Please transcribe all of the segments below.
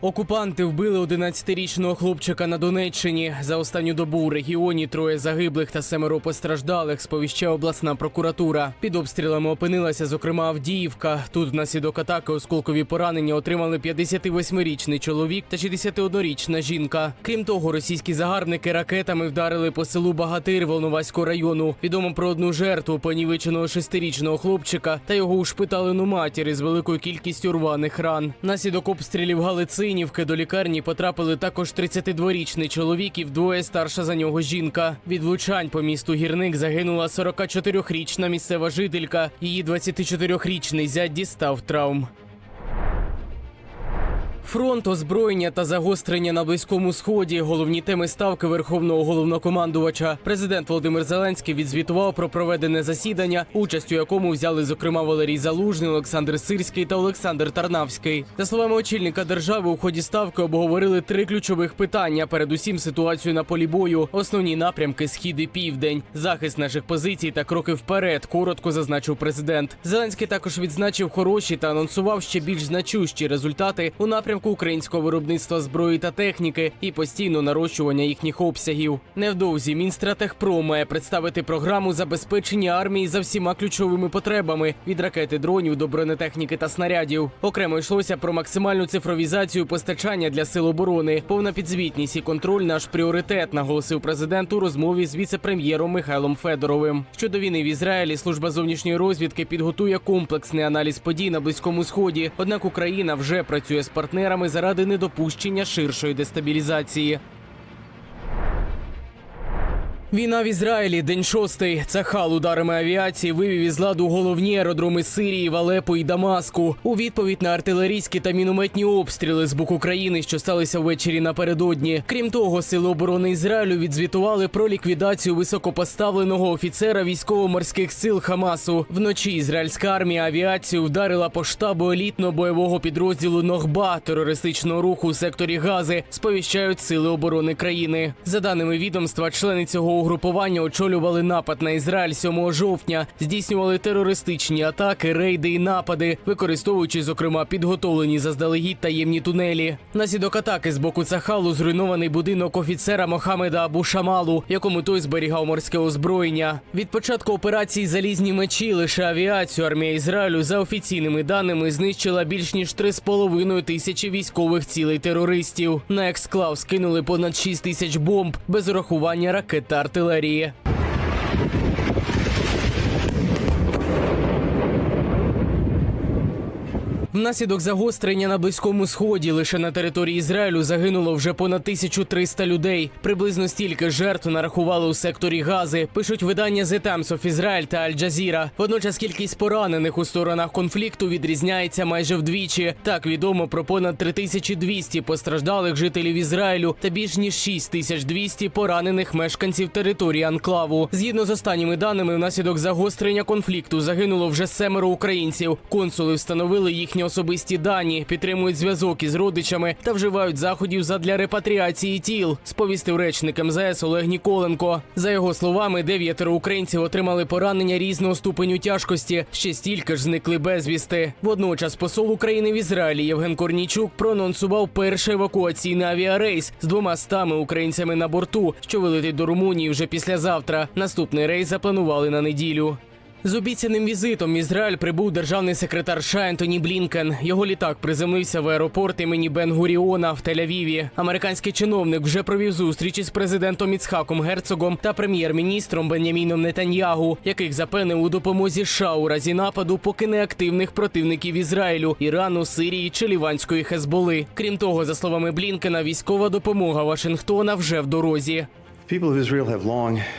Окупанти вбили 11-річного хлопчика на Донеччині. За останню добу у регіоні троє загиблих та семеро постраждалих. Сповіщає обласна прокуратура. Під обстрілами опинилася, зокрема, Авдіївка. Тут внаслідок атаки осколкові поранення отримали 58-річний чоловік та 61-річна жінка. Крім того, російські загарбники ракетами вдарили по селу Багатир Волноваського району. Відомо про одну жертву понівеченого 6-річного хлопчика та його ушпиталену матір із великою кількістю рваних ран. Наслідок обстрілів Галицинівки до лікарні потрапили також 32-річний чоловік і вдвоє старша за нього жінка. Від влучань по місту Гірник загинула 44-річна місцева жителька. Її 24-річний зять дістав травм. Фронт, озброєння та загострення на близькому сході. Головні теми ставки верховного головнокомандувача. Президент Володимир Зеленський відзвітував про проведене засідання, участь у якому взяли зокрема Валерій Залужний, Олександр Сирський та Олександр Тарнавський. За словами очільника держави, у ході ставки обговорили три ключових питання: передусім ситуацію на полі бою, основні напрямки схід і південь, захист наших позицій та кроки вперед. Коротко зазначив президент. Зеленський також відзначив хороші та анонсував ще більш значущі результати у напрямку українського виробництва зброї та техніки і постійно нарощування їхніх обсягів. Невдовзі Мінстратехпро має представити програму забезпечення армії за всіма ключовими потребами від ракети дронів до бронетехніки та снарядів. Окремо йшлося про максимальну цифровізацію постачання для сил оборони. Повна підзвітність і контроль наш пріоритет, наголосив президент у розмові з віце-прем'єром Михайлом Федоровим. Щодо війни в Ізраїлі служба зовнішньої розвідки підготує комплексний аналіз подій на близькому сході. Однак Україна вже працює з партнерами заради недопущення ширшої дестабілізації. Війна в Ізраїлі, день шостий. Цахал ударами авіації вивів із ладу головні аеродроми Сирії, Валепо і Дамаску. У відповідь на артилерійські та мінометні обстріли з боку країни, що сталися ввечері напередодні. Крім того, сили оборони Ізраїлю відзвітували про ліквідацію високопоставленого офіцера військово-морських сил Хамасу. Вночі ізраїльська армія авіацію вдарила по штабу елітного бойового підрозділу Нохба терористичного руху у секторі Гази. Сповіщають сили оборони країни. За даними відомства, члени цього угрупування очолювали напад на Ізраїль 7 жовтня, здійснювали терористичні атаки, рейди і напади, використовуючи зокрема підготовлені заздалегідь таємні тунелі. Наслідок атаки з боку Цахалу зруйнований будинок офіцера Мохамеда Абу Шамалу, якому той зберігав морське озброєння. Від початку операції Залізні мечі лише авіацію армія Ізраїлю за офіційними даними знищила більш ніж 3,5 тисячі військових цілей терористів. На ексклав скинули понад 6 тисяч бомб без урахування ракет та артилерії. Внаслідок загострення на близькому сході лише на території Ізраїлю загинуло вже понад 1300 людей. Приблизно стільки жертв нарахували у секторі Гази. Пишуть видання The Times of Israel та Аль Джазіра. Водночас кількість поранених у сторонах конфлікту відрізняється майже вдвічі. Так відомо про понад 3200 постраждалих жителів Ізраїлю та більш ніж 6200 поранених мешканців території анклаву. Згідно з останніми даними, внаслідок загострення конфлікту загинуло вже семеро українців. Консули встановили їхні особисті дані, підтримують зв'язок із родичами та вживають заходів задля репатріації тіл. Сповістив речник МЗС Олег Ніколенко. За його словами, дев'ятеро українців отримали поранення різного ступеню тяжкості. Ще стільки ж зникли безвісти. Водночас посол України в Ізраїлі Євген Корнічук проанонсував перший евакуаційний авіарейс з двома стами українцями на борту, що вилетить до Румунії вже післязавтра. Наступний рейс запланували на неділю. З обіцяним візитом в Ізраїль прибув державний секретар США Ентоні Блінкен. Його літак приземлився в аеропорт імені Бен Гуріона в Тель-Авіві. Американський чиновник вже провів зустрічі з президентом Іцхаком Герцогом та прем'єр-міністром Беняміном Нетаньягу, яких запевнив у допомозі США у разі нападу поки неактивних противників Ізраїлю, Ірану, Сирії чи Ліванської Хезболи. Крім того, за словами Блінкена, військова допомога Вашингтона вже в дорозі.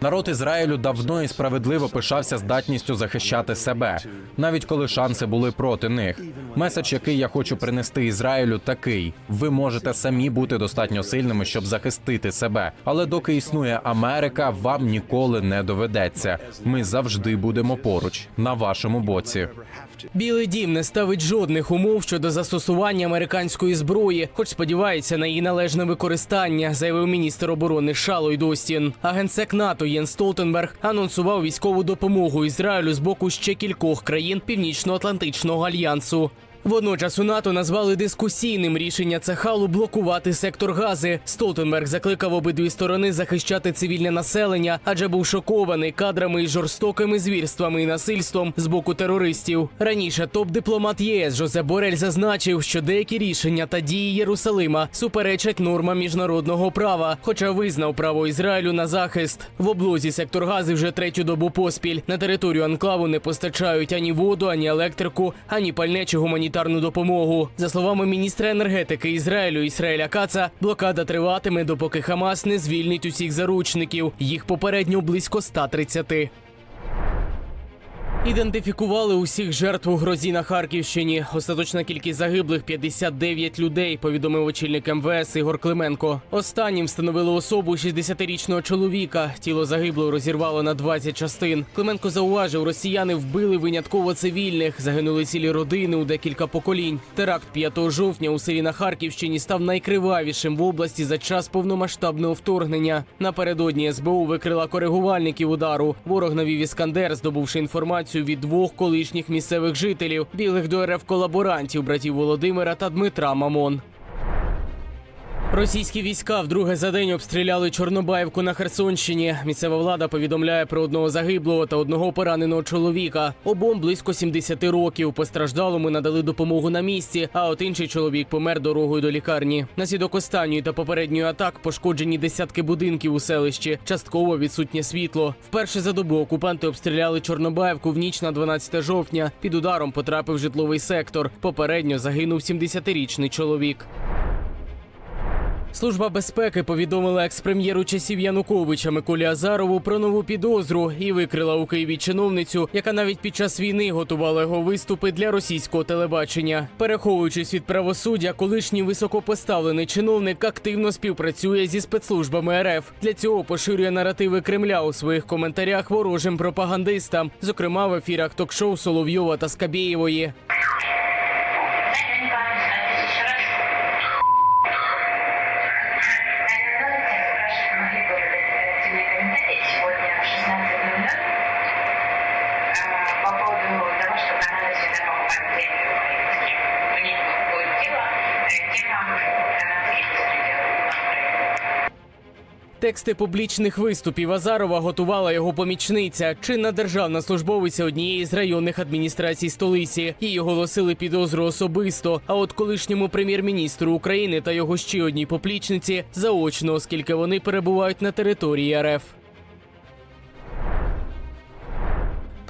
Народ Ізраїлю давно і справедливо пишався здатністю захищати себе, навіть коли шанси були проти них. Меседж, який я хочу принести Ізраїлю, такий: ви можете самі бути достатньо сильними, щоб захистити себе. Але доки існує Америка, вам ніколи не доведеться. Ми завжди будемо поруч на вашому боці. Білий дім не ставить жодних умов щодо застосування американської зброї, хоч сподівається на її належне використання, заявив міністр оборони США Ллойд Остін. А генсек НАТО Єн Столтенберг анонсував військову допомогу Ізраїлю з боку ще кількох країн Північно-Атлантичного альянсу. Водночас у НАТО назвали дискусійним рішення Цехалу блокувати сектор Гази. Столтенберг закликав обидві сторони захищати цивільне населення, адже був шокований кадрами із жорстокими звірствами і насильством з боку терористів. Раніше топ-дипломат ЄС Жозеп Борель зазначив, що деякі рішення та дії Єрусалима суперечать нормам міжнародного права, хоча визнав право Ізраїлю на захист. В облозі сектор Гази вже третю добу поспіль. На територію анклаву не постачають ані воду, ані електрику, ані пальне чи гуманітарну допомогу. За словами міністра енергетики Ізраїлю Ісраїля Каца, блокада триватиме, допоки Хамас не звільнить усіх заручників. Їх попередньо близько 130. Ідентифікували усіх жертв у грозі на Харківщині. Остаточна кількість загиблих 59 людей. Повідомив очільник МВС Ігор Клименко. Останнім встановили особу 60-річного чоловіка. Тіло загиблого розірвало на 20 частин. Клименко зауважив, росіяни вбили винятково цивільних. Загинули цілі родини у декілька поколінь. Теракт 5 жовтня у селі на Харківщині став найкривавішим в області за час повномасштабного вторгнення. Напередодні СБУ викрила коригувальників удару. Ворог навів іскандер, здобувши інформацію від двох колишніх місцевих жителів, білих до РФ колаборантів братів Володимира та Дмитра Мамон. Російські війська вдруге за день обстріляли Чорнобаївку на Херсонщині. Місцева влада повідомляє про одного загиблого та одного пораненого чоловіка. Обом близько 70 років. Постраждалому надали допомогу на місці, а от інший чоловік помер дорогою до лікарні. Наслідок останньої та попередньої атак пошкоджені десятки будинків у селищі. Частково відсутнє світло. Вперше за добу окупанти обстріляли Чорнобаївку в ніч на 12 жовтня. Під ударом потрапив житловий сектор. Попередньо загинув 70-річний чоловік. Служба безпеки повідомила екс-прем'єру часів Януковича Миколі Азарову про нову підозру і викрила у Києві чиновницю, яка навіть під час війни готувала його виступи для російського телебачення. Переховуючись від правосуддя, колишній високопоставлений чиновник активно співпрацює зі спецслужбами РФ. Для цього поширює наративи Кремля у своїх коментарях ворожим пропагандистам, зокрема в ефірах ток-шоу Соловйова та Скабєєвої. Тексти публічних виступів Азарова готувала його помічниця, чинна державна службовиця однієї з районних адміністрацій столиці. Їй оголосили підозру особисто. А от колишньому прем'єр-міністру України та його ще одній поплічниці заочно, оскільки вони перебувають на території РФ.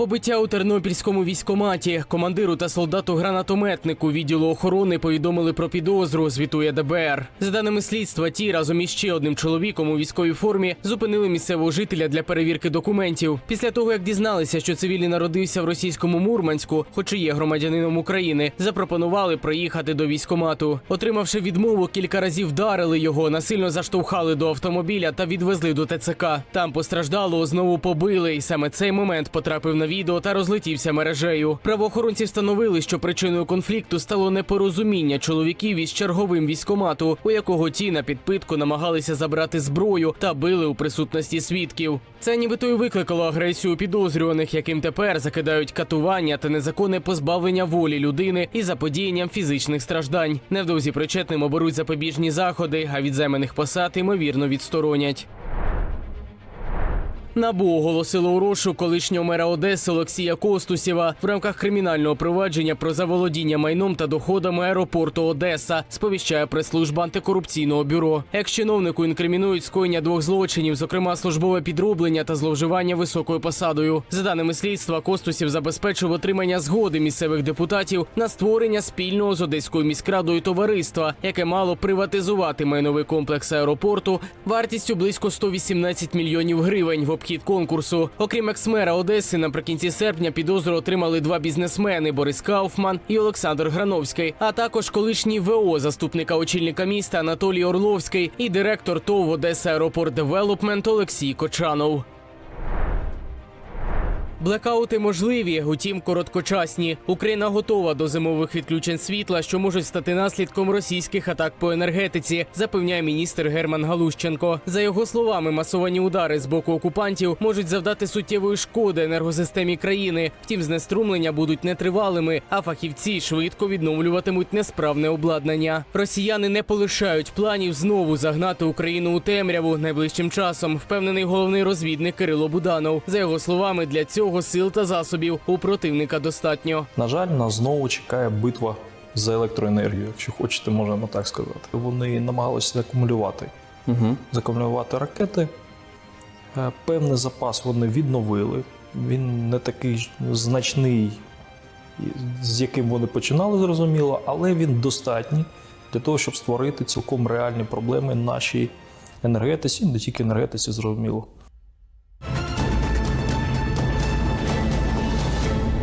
Побиття у Тернопільському військоматі командиру та солдату-гранатометнику відділу охорони повідомили про підозру. Звітує ДБР. За даними слідства, ті разом із ще одним чоловіком у військовій формі зупинили місцевого жителя для перевірки документів. Після того як дізналися, що цивільний народився в російському Мурманську, хоч і є громадянином України, запропонували проїхати до військомату. Отримавши відмову, кілька разів вдарили його, насильно заштовхали до автомобіля та відвезли до ТЦК. Там постраждалого знову побили, і саме цей момент потрапив на відео та розлетівся мережею. Правоохоронці встановили, що причиною конфлікту стало непорозуміння чоловіків із черговим військомату, у якого ті на підпитку намагалися забрати зброю та били у присутності свідків. Це нібито й викликало агресію підозрюваних, яким тепер закидають катування та незаконне позбавлення волі людини і заподіянням фізичних страждань. Невдовзі причетним оберуть запобіжні заходи, а від займаних посад ймовірно відсторонять. Набу оголосило у розшук колишнього мера Одеси Олексія Костусєва в рамках кримінального провадження про заволодіння майном та доходами аеропорту Одеса. Сповіщає прес-служба антикорупційного бюро. Екс-чиновнику інкримінують скоєння двох злочинів, зокрема службове підроблення та зловживання високою посадою. За даними слідства, Костусєв забезпечив отримання згоди місцевих депутатів на створення спільного з Одеською міськрадою товариства, яке мало приватизувати майновий комплекс аеропорту вартістю близько 118 мільйонів гривень обхід конкурсу. Окрім екс-мера Одеси, наприкінці серпня підозру отримали два бізнесмени Борис Кауфман і Олександр Грановський, а також колишній ВО заступника очільника міста Анатолій Орловський і директор ТОВ Одеса Аеропорт Девелопмент Олексій Кочанов. Блекаути можливі, утім короткочасні. Україна готова до зимових відключень світла, що можуть стати наслідком російських атак по енергетиці, запевняє міністр Герман Галущенко. За його словами, масовані удари з боку окупантів можуть завдати суттєвої шкоди енергосистемі країни. Втім, знеструмлення будуть нетривалими, а фахівці швидко відновлюватимуть несправне обладнання. Росіяни не полишають планів знову загнати Україну у темряву найближчим часом. Впевнений головний розвідник Кирило Буданов. За його словами, для цього сил та засобів у противника достатньо. На жаль, нас знову чекає битва за електроенергію, якщо хочете, можемо так сказати. Вони намагалися закумулювати, Угу. закумулювати ракети. Е, Певний запас вони відновили. Він не такий значний, з яким вони починали, зрозуміло, але він достатній для того, щоб створити цілком реальні проблеми нашій енергетиці, не тільки енергетиці, зрозуміло.